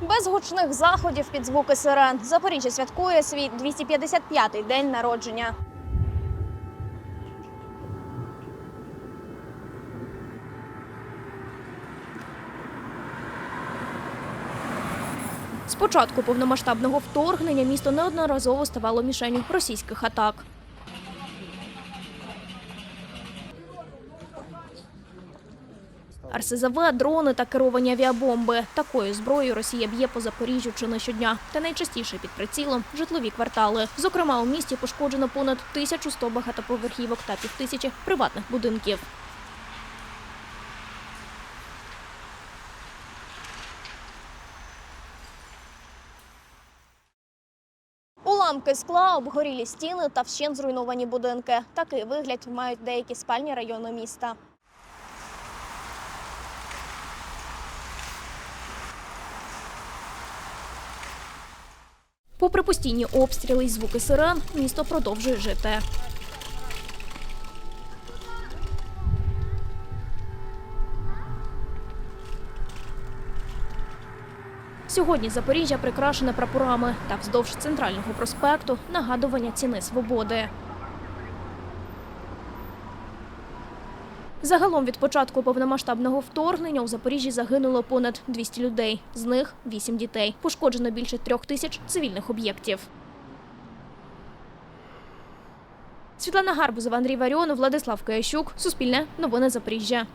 Без гучних заходів під звуки сирен Запоріжжя святкує свій 255-й день народження. З початку повномасштабного вторгнення місто неодноразово ставало мішенью російських атак. РСЗВ, дрони та керовані авіабомби. Такою зброєю Росія б'є по Запоріжжю чи не щодня. Та найчастіше під прицілом житлові квартали. Зокрема, у місті пошкоджено понад 1100 багатоповерхівок та півтисячі приватних будинків. Уламки скла, обгорілі стіни та вщент зруйновані будинки. Такий вигляд мають деякі спальні райони міста. Попри постійні обстріли й звуки сирен, місто продовжує жити. Сьогодні Запоріжжя прикрашене прапорами та вздовж центрального проспекту нагадування ціни свободи. Загалом від початку повномасштабного вторгнення у Запоріжжі загинуло понад 200 людей, з них 8 дітей. Пошкоджено більше трьох тисяч цивільних об'єктів. Світлана Гарбузова, Андрій Варіонов, Владислав Киящук. Суспільне. Новини Запоріжжя.